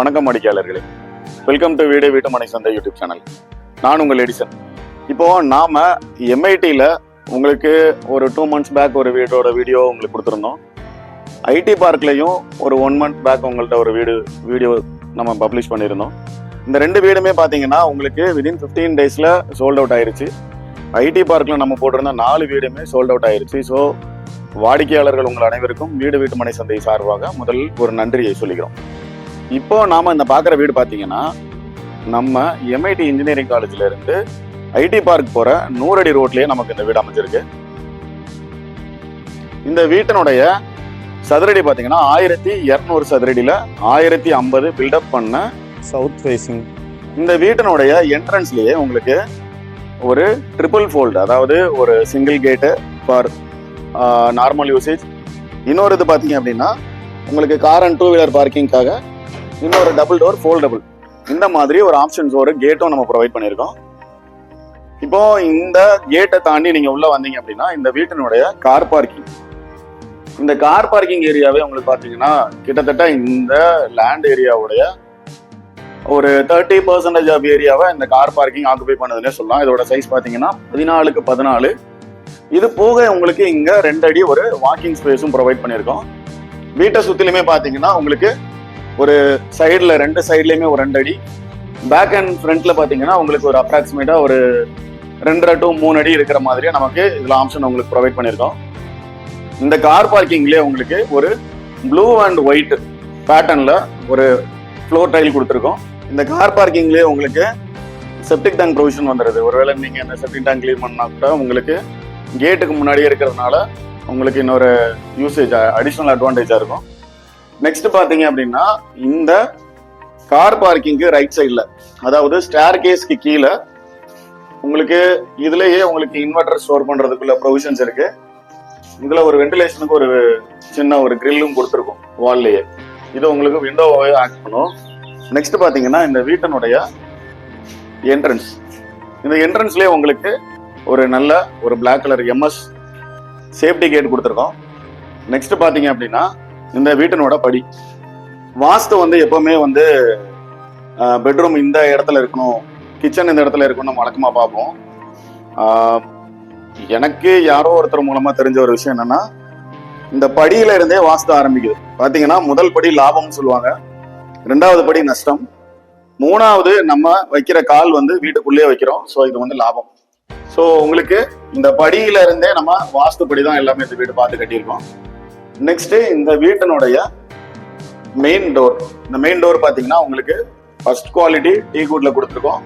வணக்கம் வாடிக்கையாளர்களே welcome to வீடு வீட்டு மனை சந்தை யூடியூப் சேனல் நான் உங்கள் எடிசன். இப்போ நாம எம்ஐடியில் உங்களுக்கு ஒரு டூ மந்த்ஸ் பேக் ஒரு வீடோட வீடியோ உங்களுக்கு கொடுத்துருந்தோம். ஐடி பார்க்லையும் ஒரு ஒன் மந்த் பேக் உங்கள்கிட்ட ஒரு வீடு வீடியோ நம்ம பப்ளிஷ் பண்ணியிருந்தோம். இந்த ரெண்டு வீடுமே பார்த்தீங்கன்னா உங்களுக்கு விதின் ஃபிஃப்டீன் டேஸில் சோல்ட் அவுட் ஆயிருச்சு. ஐடி பார்க்கில் நம்ம போட்டிருந்த நாலு வீடுமே சோல்ட் அவுட் ஆயிருச்சு. ஸோ வாடிக்கையாளர்கள் உங்கள் அனைவருக்கும் வீடு வீட்டு மனை சந்தை சார்பாக முதல் ஒரு நன்றியை சொல்லிக்கிறோம். இப்போ நாம இந்த பார்க்குற வீடு பார்த்தீங்கன்னா நம்ம எம்ஐடி இன்ஜினியரிங் காலேஜ்ல இருந்து ஐடி பார்க் போற நூறடி ரோட்லயே நமக்கு இந்த வீடு அமைஞ்சிருக்கு. இந்த வீட்டினுடைய சதுரடி பார்த்தீங்கன்னா ஆயிரத்தி இரநூறு சதுரடியில ஆயிரத்தி ஐம்பது பில்டப் பண்ண சவுத் ஃபேசிங் இந்த வீட்டினுடைய என்ட்ரன்ஸ்லயே உங்களுக்கு ஒரு ட்ரிபிள் ஃபோல்டு அதாவது ஒரு சிங்கிள் கேட்டு ஃபார் நார்மல் யூசேஜ் இன்னொரு இது பார்த்தீங்க அப்படின்னா உங்களுக்கு கார் அண்ட் டூ வீலர் பார்க்கிங்காக இன்னொரு டபுள் டோர் ஃபோல்டபுள் இந்த மாதிரி ஒரு ஆப்ஷன்ஸ் ஒரு கேட்டும் நம்ம ப்ரொவைட் பண்ணியிருக்கோம். இப்போ இந்த கேட்டை தாண்டி நீங்க உள்ள வந்தீங்க அப்படின்னா இந்த வீட்டினுடைய கார் பார்க்கிங் இந்த கார் பார்க்கிங் ஏரியாவே உங்களுக்கு பார்த்தீங்கன்னா கிட்டத்தட்ட இந்த லேண்ட் ஏரியாவுடைய ஒரு தேர்ட்டி பர்சன்டேஜ் ஆஃப் ஏரியாவை இந்த கார் பார்க்கிங் ஆக்குபை பண்ணுதுன்னே சொல்லலாம். இதோட சைஸ் பார்த்தீங்கன்னா பதினாலுக்கு பதினாலு. இது போக உங்களுக்கு இங்க ரெண்டு அடி ஒரு வாக்கிங் ஸ்பேஸும் ப்ரொவைட் பண்ணியிருக்கோம். வீட்டை சுத்திலுமே பார்த்தீங்கன்னா உங்களுக்கு ஒரு சைடில் ரெண்டு சைட்லேயுமே ஒரு ரெண்டு அடி. பேக் அண்ட் ஃப்ரண்ட்ல பார்த்தீங்கன்னா உங்களுக்கு ஒரு அப்ராக்சிமேட்டாக ஒரு ரெண்டரை டு மூணு அடி இருக்கிற மாதிரியே நமக்கு இதில் ஆப்ஷன் உங்களுக்கு ப்ரொவைட் பண்ணியிருக்கோம் இந்த கார் பார்க்கிங்லேயே உங்களுக்கு ஒரு ப்ளூ அண்ட் ஒயிட் பேட்டர்னில் ஒரு ஃப்ளோர் டைல் கொடுத்துருக்கோம். இந்த கார் பார்க்கிங்லேயே உங்களுக்கு செப்டிக் டேங்க் ப்ரொவிஷன் வந்துடுது ஒருவேளை நீங்கள் இந்த செப்டிக் டேங்க் கிளியர் பண்ணா கூட உங்களுக்கு கேட்டுக்கு முன்னாடியே இருக்கிறதுனால உங்களுக்கு இன்னொரு யூசேஜ் அடிஷ்னல் அட்வான்டேஜாக இருக்கும். நெக்ஸ்ட் பார்த்தீங்க அப்படின்னா இந்த கார் பார்க்கிங்க்கு ரைட் சைடில் அதாவது ஸ்டேர் கேஸ்க்கு கீழே உங்களுக்கு இதுலயே உங்களுக்கு இன்வெர்டர் ஸ்டோர் பண்றதுக்குள்ள ப்ரொவிஷன்ஸ் இருக்கு. இதுல ஒரு வென்டிலேஷனுக்கு ஒரு சின்ன ஒரு கிரில்லும் கொடுத்துருக்கும் வால்லையே இது உங்களுக்கு விண்டோவாகவே ஆக்ட் பண்ணும். நெக்ஸ்ட் பாத்தீங்கன்னா இந்த வீட்டினுடைய என்ட்ரன்ஸ் இந்த என்ட்ரன்ஸ்லயே உங்களுக்கு ஒரு நல்ல ஒரு black colour MS safety gate கொடுத்துருக்கோம். நெக்ஸ்ட் பாத்தீங்க அப்படின்னா இந்த வீட்டினோட படி. வாஸ்து வந்து எப்பவுமே வந்து பெட்ரூம் இந்த இடத்துல இருக்கணும் கிச்சன் இந்த இடத்துல இருக்கணும் வழக்கமாக பார்ப்போம். எனக்கு யாரோ ஒருத்தர் மூலமாக தெரிஞ்ச ஒரு விஷயம் என்னன்னா இந்த படியில இருந்தே வாஸ்து ஆரம்பிக்குது. பார்த்தீங்கன்னா முதல் படி லாபம்னு சொல்லுவாங்க. ரெண்டாவது படி நஷ்டம். மூணாவது நம்ம வைக்கிற கால் வந்து வீட்டுக்குள்ளேயே வைக்கிறோம். ஸோ இது வந்து லாபம். ஸோ உங்களுக்கு இந்த படியில இருந்தே நம்ம வாஸ்து படி தான் எல்லாமே இந்த வீடு பார்த்து கட்டியிருக்கோம். நெக்ஸ்ட் இந்த வீட்டினுடைய மெயின் டோர் இந்த மெயின் டோர் பாத்தீங்கன்னா உங்களுக்கு ஃபர்ஸ்ட் குவாலிட்டி டீ கூட்டில் கொடுத்துருக்கோம்.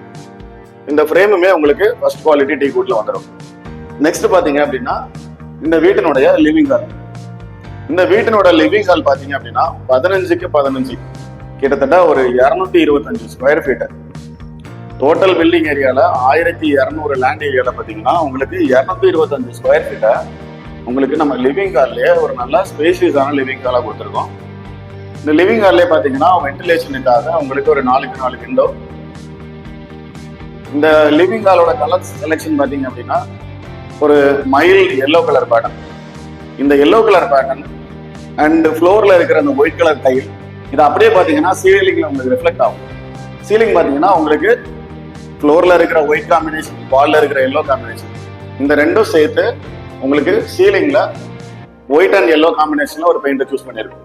இந்த ஃப்ரேமுமே உங்களுக்கு ஃபர்ஸ்ட் குவாலிட்டி டீ கூட்டில் வந்துடும் நெக்ஸ்ட் பாத்தீங்க அப்படின்னா இந்த வீட்டினுடைய லிவிங் ஹால் இந்த வீட்டினோட லிவிங் ஹால் பாத்தீங்க அப்படின்னா பதினஞ்சுக்கு பதினஞ்சு. கிட்டத்தட்ட ஒரு இரநூத்தி இருபத்தஞ்சு ஸ்கொயர் ஃபீட்டு டோட்டல் பில்டிங் ஏரியால ஆயிரத்தி இரநூறு லேண்ட் ஏரியால பாத்தீங்கன்னா உங்களுக்கு இரநூத்தி இருபத்தஞ்சு ஸ்கொயர் ஃபீட்டை உங்களுக்கு நம்ம லிவிங் கார்லேயே ஒரு நல்ல ஸ்பேஷியஸான லிவிங் ஹாலா கொடுத்துருக்கோம். இந்த லிவிங் ஹால்லே பார்த்தீங்கன்னா வென்டிலேஷனுக்காக உங்களுக்கு ஒரு நாலுக்கு நாலு விண்டோ இந்த லிவிங் ஹாலோட கலர் செலெக்ஷன் பார்த்தீங்க அப்படின்னா ஒரு மயில் எல்லோ கலர் பேட்டர்ன் இந்த எல்லோ கலர் பேட்டர்ன் அண்ட் ஃப்ளோரில் இருக்கிற அந்த ஒயிட் கலர் டைல் இது அப்படியே பார்த்தீங்கன்னா சீலிங்கில் உங்களுக்கு ரிஃப்ளெக்ட் ஆகும். சீலிங் பார்த்தீங்கன்னா உங்களுக்கு ஃப்ளோரில் இருக்கிற ஒயிட் காம்பினேஷன் வாலில் இருக்கிற எல்லோ காம்பினேஷன் இந்த ரெண்டும் சேர்த்து உங்களுக்கு சீலிங்ல ஒயிட் அண்ட் எல்லோ காம்பினேஷன்ல ஒரு பெயிண்ட் சூஸ் பண்ணிருக்கோம்.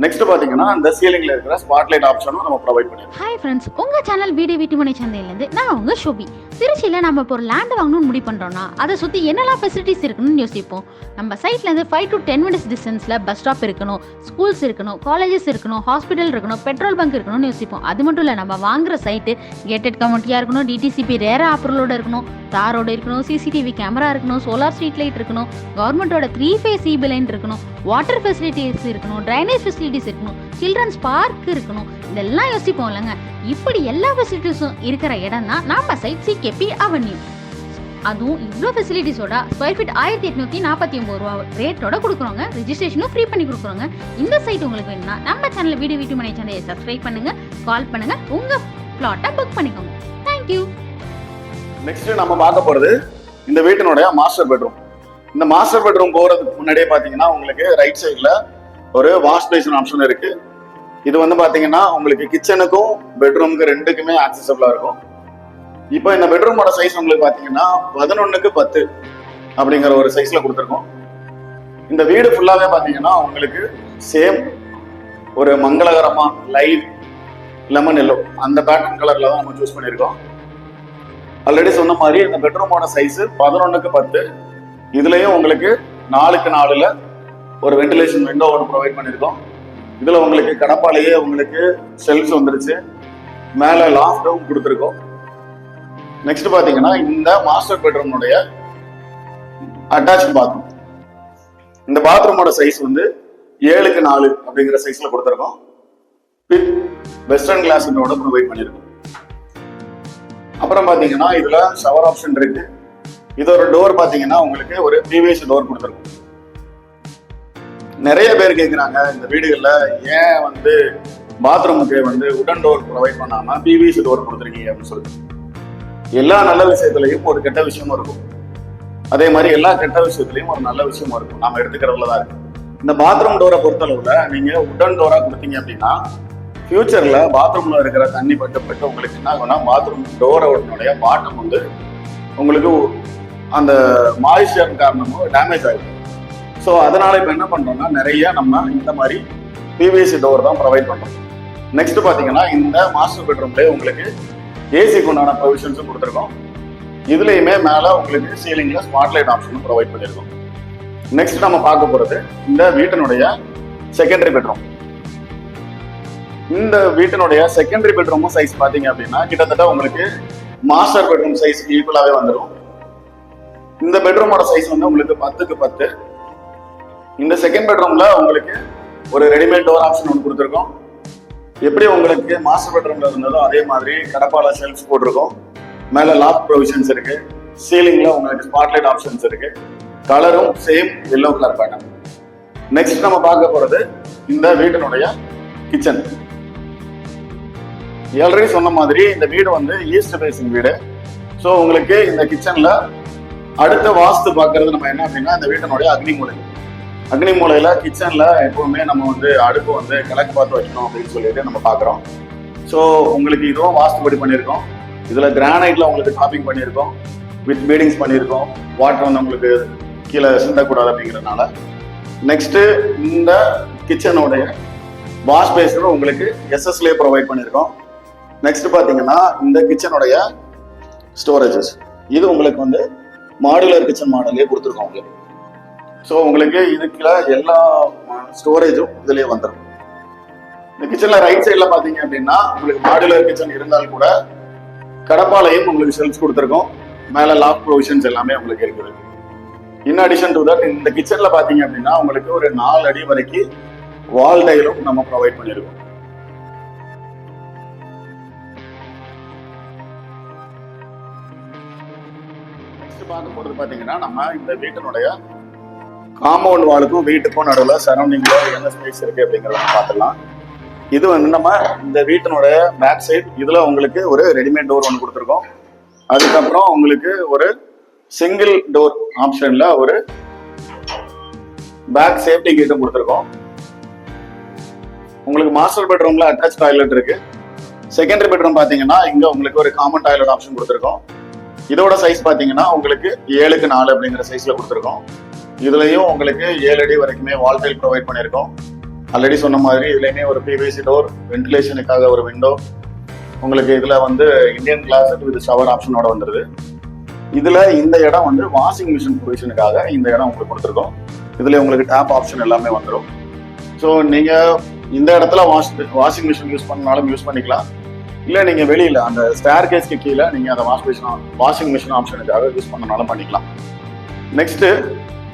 நெக்ஸ்ட் பாத்தீங்கன்னா இந்த சீலிங்ல இருக்கிற ஸ்பாட்லைட் ஆப்ஷனும் நம்ம ப்ரொவைட் பண்ணிருக்கோம். ஹாய் ஃப்ரெண்ட்ஸ் உங்க சேனல் வீடு வீட்டு மனை சந்தையிலேருந்து நான் உங்க ஷோபி. திருச்சியில் நம்ம இப்போ ஒரு லேண்ட் வாங்கணும்னு முடிவு பண்ணுறோம்னா அதை சுற்றி என்னெல்லாம் ஃபெசிலிட்டிஸ் இருக்கணும்னு யோசிப்போம். நம்ம சைட்லேருந்து ஃபைவ் டு டென் மினிட்ஸ் டிஸ்டன்ஸில் பஸ் ஸ்டாப் இருக்கணும் ஸ்கூல்ஸ் இருக்கணும் காலேஜஸ் இருக்கணும் ஹாஸ்பிட்டல் இருக்கணும் பெட்ரோல் பங்க் இருக்கணும்னு யோசிப்போம். அது மட்டும் இல்லை நம்ம வாங்குற சைட்டு கேட்டட் கம்யூனிட்டியாக இருக்கணும் டிடிசிபி ரேர ஆப்பரோட இருக்கணும் தாரோட இருக்கணும் சிசிடிவி கேமரா இருக்கணும் சோலார் ஸ்ட்ரீட் லைட் இருக்கணும் கவர்மெண்ட்டோட த்ரீ ஃபேஸ் சிபி லைன் இருக்கணும். வாட்டர் ஃபெசிலிட்டிஸ் இருக்கணும் ட்ரைனேஜ் ஃபெசிலிட்டிஸ் இருக்கணும் சில்ட்ரன்ஸ் பார்க் இருக்கணும் இதெல்லாம் யோசிப்போம் இல்லைங்க இப்படி எல்லா ஃபெசிலிட்டிஸும் இருக்கிற இடம் தான் நம்ம சைட் சிகேபி அவென்யூ. அதுவும் இவ்வளோ ஃபெசிலிட்டிஸோட ஸ்கொயர் ஃபீட் ஆயிரத்தி எட்நூத்தி நாற்பத்தி ஒம்பது ரூபா ரேட்டோட கொடுக்குறோங்க. ரிஜிஸ்ட்ரேஷனும் ஃப்ரீ பண்ணி கொடுக்குறோங்க. இந்த சைட் உங்களுக்கு வேணும்னா நம்ம சேனல் வீடியோ வீட்டு மனை சேனலை சப்ஸ்கிரைப் பண்ணுங்க கால் பண்ணுங்க உங்க பிளாட்டை புக் பண்ணிக்கோங்க. தேங்க்யூ நெக்ஸ்ட் நம்ம பார்க்க போறது இந்த வீட்டினுடைய மாஸ்டர் பெட்ரூம் இந்த மாஸ்டர் பெட்ரூம் போறதுக்கு முன்னாடியே பாத்தீங்கன்னா உங்களுக்கு ரைட் சைடில் ஒரு வாஷ் பேசின் ஆப்ஷன் இருக்கு. இது வந்து பாத்தீங்கன்னா உங்களுக்கு கிச்சனுக்கும் பெட்ரூமுக்கு ரெண்டுக்குமே ஆக்சசபிளா இருக்கும். இப்போ இந்த பெட்ரூமோட சைஸ் உங்களுக்கு பாத்தீங்கன்னா பதினொன்னுக்கு பத்து அப்படிங்கிற ஒரு சைஸ்ல கொடுத்துருக்கோம். இந்த வீடு ஃபுல்லாவே பாத்தீங்கன்னா உங்களுக்கு சேம் ஒரு மங்களகரமா லைட் லெமன் எல்லோ அந்த பேட்டர்ன் கலர்ல தான் நம்ம சூஸ் பண்ணியிருக்கோம். ஆல்ரெடி சொன்ன மாதிரி இந்த பெட்ரூமோட சைஸ் பதினொன்னுக்கு பத்து இதுலயும் உங்களுக்கு நாலுக்கு நாலுல ஒரு வென்டிலேஷன் விண்டோ ஒன்று ப்ரொவைட் பண்ணியிருக்கோம் இதுல உங்களுக்கு கடப்பாலேயே உங்களுக்கு செல்ஸ் வந்துருச்சு. மேல லாஃப்டும் கொடுத்துருக்கோம். நெக்ஸ்ட் பாத்தீங்கன்னா இந்த மாஸ்டர் பெட்ரூமுடைய அட்டாச் பாத்ரூம் இந்த பாத்ரூமோட சைஸ் வந்து ஏழுக்கு நாலு அப்படிங்கிற சைஸ்ல கொடுத்துருக்கோம். வித் வெஸ்டர்ன் கிளாஸ் ப்ரொவைட் பண்ணியிருக்கோம் அப்புறம் பாத்தீங்கன்னா இதுல ஷவர் ஆப்ஷன் இருக்கு. இதோட டோர் பார்த்தீங்கன்னா உங்களுக்கு ஒரு பிவிசி டோர் கொடுத்துருக்கும். நிறைய பேர் கேட்குறாங்க இந்த வீடுகளில் ஏன் வந்து பாத்ரூமுக்கு வந்து உடன் டோர் ப்ரொவைட் பண்ணாமல் பிவிசி டோர் கொடுத்துருக்கீங்க அப்படின்னு சொல்லிட்டு. எல்லா நல்ல விஷயத்துலையும் ஒரு கெட்ட விஷயமும் இருக்கும். அதே மாதிரி எல்லா கெட்ட விஷயத்துலையும் ஒரு நல்ல விஷயமும் இருக்கும். நம்ம எடுத்துக்கிறதுல தான் இருக்கு. இந்த பாத்ரூம் டோரை பொறுத்தளவில் நீங்கள் உடன் டோராக கொடுத்தீங்க அப்படின்னா ஃபியூச்சரில் பாத்ரூமில் இருக்கிற தண்ணி பட்டு பட்டு உங்களுக்கு என்ன ஆகும்னா பாத்ரூம் டோரோடைய பாட்டம் வந்து உங்களுக்கு அந்த மாய்ஸ்சர் காரணமும் டேமேஜ் ஆகிடும் ஸோ அதனால இப்போ என்ன பண்ணுறோம்னா நிறைய நம்ம இந்த மாதிரி பிவிசி டோர் தான் ப்ரொவைட் பண்ணுறோம் நெக்ஸ்ட் பார்த்தீங்கன்னா இந்த மாஸ்டர் பெட்ரூம்லேயே உங்களுக்கு ஏசிக்கு உண்டான ப்ரொவிஷன்ஸும் கொடுத்துருக்கோம். இதுலேயுமே மேலே உங்களுக்கு சீலிங்கில் ஸ்மார்ட் லைட் ஆப்ஷனும் ப்ரொவைட் பண்ணியிருக்கோம் நெக்ஸ்ட் நம்ம பார்க்க போகிறது இந்த வீட்டினுடைய செகண்டரி பெட்ரூம் இந்த வீட்டினுடைய செகண்டரி பெட்ரூமும் சைஸ் பார்த்தீங்க அப்படின்னா கிட்டத்தட்ட உங்களுக்கு மாஸ்டர் பெட்ரூம் சைஸ்க்கு ஈக்குவலாகவே வந்துடும் இந்த பெட்ரூமோட சைஸ் வந்து உங்களுக்கு பத்துக்கு பத்து. இந்த செகண்ட் பெட்ரூம்ல உங்களுக்கு ஒரு ரெடிமேட் டோர் ஆப்ஷன் ஒன்று கொடுத்துருக்கோம். எப்படி உங்களுக்கு மாஸ்டர் பெட்ரூம்ல இருந்ததோ அதே மாதிரி கடப்பால ஷெல்ஃப்ஸ் போட்டிருக்கோம். மேலே லாக் ப்ரொவிஷன்ஸ் இருக்கு. சீலிங்ல உங்களுக்கு ஸ்பாட்லைட் ஆப்ஷன்ஸ் இருக்கு. கலரும் same yellow colour pattern next நம்ம பார்க்க போறது இந்த வீட்டினுடைய கிச்சன் ஆல்ரெடி சொன்ன மாதிரி இந்த வீடு வந்து ஈஸ்ட் ஃபேசிங் வீடு. ஸோ உங்களுக்கு இந்த கிச்சன்ல அடுத்த வாஸ்து பார்க்கறது நம்ம என்ன அப்படின்னா இந்த வீட்டினுடைய அக்னி மூலை அக்னி மூலையில கிச்சன்ல எப்பவுமே நம்ம வந்து அடுப்பு வந்து கிழக்கு பார்த்து வைக்கணும் அப்படின்னு சொல்லிட்டு நம்ம பார்க்குறோம். ஸோ உங்களுக்கு இதுவும் வாஸ்துபடி பண்ணியிருக்கோம். இதுல கிரானைட்ல உங்களுக்கு டாப்பிங் பண்ணியிருக்கோம். வித் பீடிங்ஸ் பண்ணியிருக்கோம். வாட்டர் வந்து உங்களுக்கு கீழே சிந்தக்கூடாது அப்படிங்கிறதுனால. நெக்ஸ்ட் இந்த கிச்சனுடைய வாஷ் பேஸரும் உங்களுக்கு எஸ்எஸ்லேயே ப்ரொவைட் பண்ணியிருக்கோம். நெக்ஸ்ட் பார்த்தீங்கன்னா இந்த கிச்சனுடைய ஸ்டோரேஜஸ் இது உங்களுக்கு வந்து மாடுலர் கிச்சன் மாடலே கொடுத்துருக்கோம் உங்களுக்கு. ஸோ உங்களுக்கு இதுக்குள்ள எல்லா ஸ்டோரேஜும் இதுலயே வந்துடும் இந்த கிச்சன்ல ரைட் சைட்ல பாத்தீங்க அப்படின்னா உங்களுக்கு மாடுலர் கிச்சன் இருந்தால் கூட கடப்பாலையும் உங்களுக்கு ஷெல்ஃப்ஸ் கொடுத்துருக்கோம். மேலே லாக் ப்ரொவிஷன்ஸ் எல்லாமே உங்களுக்கு இருக்குது. இன் அடிஷன் டு தட் இந்த கிச்சன்ல பாத்தீங்க அப்படின்னா உங்களுக்கு ஒரு நாலு அடி வரைக்கும் வால் டைலும் நம்ம ப்ரொவைட் பண்ணியிருக்கோம் பார்க்க போகிறது பார்த்தீங்கன்னா நம்ம இந்த வீட்டினுடைய காம்பவுண்ட் வாலுக்கும் வீட்டுக்கும் நடுவில் சரௌண்டிங்கில் என்ன ஸ்பேஸ் இருக்கு அப்படிங்கிறத பார்த்துக்கலாம் இது வந்து நம்ம இந்த வீட்டினுடைய பேக் சைட் இதில் உங்களுக்கு ஒரு ரெடிமேட் டோர் ஒன்று கொடுத்துருக்கோம். அதுக்கப்புறம் உங்களுக்கு ஒரு சிங்கிள் டோர் ஆப்ஷனில் ஒரு பேக் சேஃப்டி கேட்டும் கொடுத்துருக்கோம். உங்களுக்கு மாஸ்டர் பெட்ரூமில் அட்டாச் டாய்லெட் இருக்கு. செகண்டரி பெட்ரூம் பார்த்தீங்கன்னா இங்கே உங்களுக்கு ஒரு காமன் டாய்லெட் ஆப்ஷன் கொடுத்துருக்கோம். இதோட சைஸ் பாத்தீங்கன்னா உங்களுக்கு ஏழுக்கு நாலு அப்படிங்கிற சைஸ்ல கொடுத்துருக்கோம். இதுலயும் உங்களுக்கு ஏழு அடி வரைக்குமே வால்டைல் ப்ரொவைட் பண்ணியிருக்கோம் ஆல்ரெடி சொன்ன மாதிரி இதுலயுமே ஒரு பிவிசி டோர் வென்டிலேஷனுக்காக ஒரு விண்டோ உங்களுக்கு இதுல வந்து இந்தியன் கிளாஸ் வித் ஷவர் ஆப்ஷனோட வந்துருது. இதுல இந்த இடம் வந்து வாஷிங் மிஷின் ப்ரொவிஷனுக்காக இந்த இடம் உங்களுக்கு கொடுத்துருக்கோம். இதுல உங்களுக்கு டேப் ஆப்ஷன் எல்லாமே வந்துடும் ஸோ நீங்க இந்த இடத்துல வாஷ் வாஷிங் மிஷின் யூஸ் பண்ணாலும் யூஸ் பண்ணிக்கலாம். இல்லை நீங்கள் வெளியில் அந்த ஸ்டேர் கேஸ்க்கு கீழே நீங்கள் அதை வாஷ் மிஷின் வாஷிங் மிஷின் ஆப்ஷனுக்காக யூஸ் பண்ணனாலும் பண்ணிக்கலாம். நெக்ஸ்ட்டு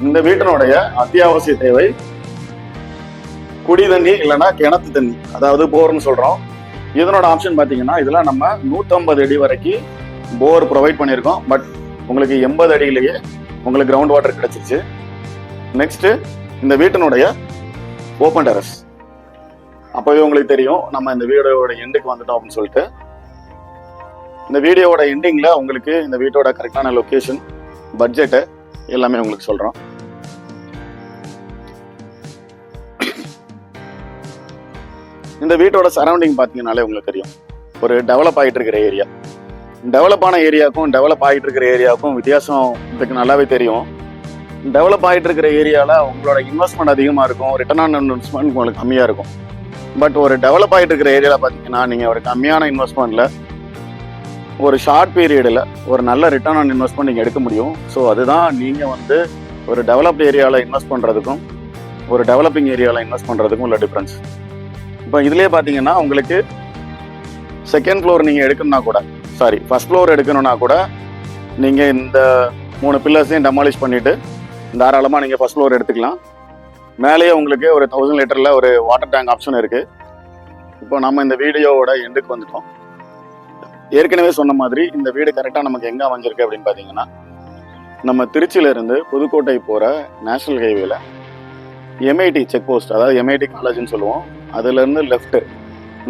இந்த வீட்டினுடைய அத்தியாவசிய தேவை குடி தண்ணி இல்லைன்னா கிணத்து தண்ணி அதாவது போர்னு சொல்கிறோம் இதனோட ஆப்ஷன் பார்த்தீங்கன்னா இதெல்லாம் நம்ம 150 அடி வரைக்கும் போர் ப்ரொவைட் பண்ணியிருக்கோம். பட் உங்களுக்கு எண்பது அடியிலேயே உங்களுக்கு கிரவுண்ட் வாட்டர் கிடச்சிருச்சு. நெக்ஸ்ட்டு இந்த வீட்டினுடைய ஓப்பன் டெரஸ் அப்போவே உங்களுக்கு தெரியும் நம்ம இந்த வீடியோவோட எண்டுக்கு வந்துட்டோம் அப்படின்னு சொல்லிட்டு. இந்த வீடியோவோட எண்டிங்ல உங்களுக்கு இந்த வீட்டோட கரெக்டான லொக்கேஷன் பட்ஜெட்டு எல்லாமே உங்களுக்கு சொல்றோம். இந்த வீட்டோட சரௌண்டிங் பார்த்தீங்கனாலே உங்களுக்கு தெரியும். ஒரு டெவலப் ஆகிட்டு இருக்கிற ஏரியா டெவலப் ஆன ஏரியாவுக்கும் டெவலப் ஆகிட்டு இருக்கிற ஏரியாவுக்கும் வித்தியாசம் இதுக்கு நல்லாவே தெரியும். டெவலப் ஆகிட்டு இருக்கிற ஏரியாவில் உங்களோட இன்வெஸ்ட்மெண்ட் அதிகமாக இருக்கும் ரிட்டர்ன் ஆன் இன்வெஸ்ட்மெண்ட் உங்களுக்கு கம்மியாக இருக்கும். பட் ஒரு டெவலப் ஆகிட்டு இருக்கிற ஏரியாவில் பார்த்தீங்கன்னா நீங்கள் ஒரு கம்மியான இன்வெஸ்ட்மெண்ட்டில் ஒரு ஷார்ட் பீரியடில் ஒரு நல்ல ரிட்டர்ன் ஆன் இன்வெஸ்ட்மெண்ட் நீங்கள் எடுக்க முடியும். ஸோ அதுதான் நீங்கள் வந்து ஒரு டெவலப்டு ஏரியாவில் இன்வெஸ்ட் பண்ணுறதுக்கும் ஒரு டெவலப்பிங் ஏரியாவில் இன்வெஸ்ட் பண்ணுறதுக்கும் உள்ள டிஃப்ரென்ஸ் இப்போ இதுலேயே பார்த்தீங்கன்னா உங்களுக்கு செகண்ட் ஃப்ளோர் நீங்கள் எடுக்கணும்னா கூட சாரி ஃபர்ஸ்ட் ஃப்ளோர் எடுக்கணும்னா கூட நீங்கள் இந்த மூணு பில்லர்ஸையும் டெமாலிஷ் பண்ணிவிட்டு தாராளமாக நீங்கள் ஃபர்ஸ்ட் ஃப்ளோர் எடுத்துக்கலாம். மேலேயே உங்களுக்கு ஒரு தௌசண்ட் லிட்டரில் ஒரு வாட்டர் டேங்க் ஆப்ஷன் இருக்குது இப்போ நம்ம இந்த வீடியோவோட எண்டுக்கு வந்துட்டோம். ஏற்கனவே சொன்ன மாதிரி இந்த வீடு கரெக்டாக நமக்கு எங்கே அமைஞ்சிருக்கு அப்படின்னு பார்த்தீங்கன்னா நம்ம திருச்சியிலேருந்து புதுக்கோட்டை போகிற நேஷனல் ஹைவேல எம்ஐடி செக் போஸ்ட் அதாவது எம்ஐடி காலேஜ்னு சொல்லுவோம். அதுலேருந்து லெஃப்ட்டு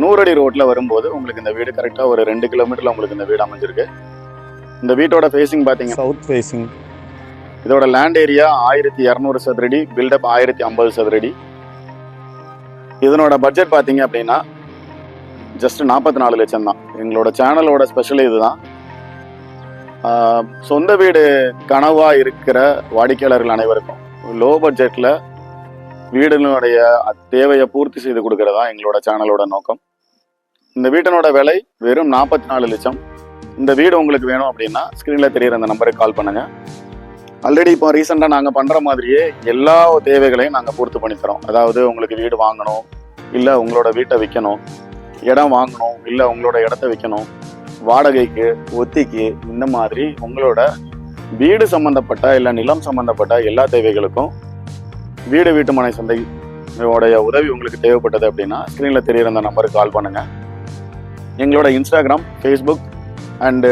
நூறடி ரோட்டில் வரும்போது உங்களுக்கு இந்த வீடு கரெக்டாக ஒரு ரெண்டு கிலோமீட்டரில் உங்களுக்கு இந்த வீடு அமைஞ்சிருக்கு. இந்த வீட்டோட ஃபேஸிங் பார்த்தீங்கன்னா சவுத் ஃபேஸிங் இதோட லேண்ட் ஏரியா ஆயிரத்தி இரநூறு சதுரடி பில்டப் ஆயிரத்தி ஐம்பது சதுரடி. இதனோட பட்ஜெட் பார்த்தீங்க அப்படின்னா ஜஸ்ட் நாற்பத்தி நாலு லட்சம் தான். எங்களோட சேனலோட ஸ்பெஷல் இதுதான். சொந்த வீடு கனவா இருக்கிற வாடிக்கையாளர்கள் அனைவருக்கும் லோ பட்ஜெட்டில் வீடுகளுடைய தேவையை பூர்த்தி செய்து கொடுக்கறதா எங்களோட சேனலோட நோக்கம். இந்த வீட்டினோட விலை வெறும் நாற்பத்தி நாலு லட்சம். இந்த வீடு உங்களுக்கு வேணும் அப்படின்னா ஸ்க்ரீனில் தெரியுற அந்த நம்பருக்கு கால் பண்ணுங்க. ஆல்ரெடி இப்போ ரீசெண்டாக நாங்கள் பண்ணுற மாதிரியே எல்லா தேவைகளையும் நாங்கள் பூர்த்தி பண்ணித்தரோம் அதாவது உங்களுக்கு வீடு வாங்கணும் இல்லை உங்களோட வீட்டை விற்கணும் இடம் வாங்கணும் இல்லை உங்களோட இடத்த விற்கணும் வாடகைக்கு ஒத்திக்கு இந்த மாதிரி உங்களோட வீடு சம்மந்தப்பட்ட இல்லை நிலம் சம்மந்தப்பட்ட எல்லா தேவைகளுக்கும் வீடு வீட்டுமனை சந்தை உடைய உதவி உங்களுக்கு தேவைப்பட்டது அப்படின்னா ஸ்க்ரீனில் தெரியிற அந்த நம்பருக்கு கால் பண்ணுங்கள் எங்களோட Instagram Facebook and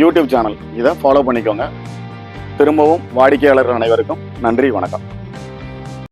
YouTube channel இதை ஃபாலோ பண்ணிக்கோங்க. திரும்பவும் வாடிக்கையாளர்கள் அனைவருக்கும் நன்றி வணக்கம்.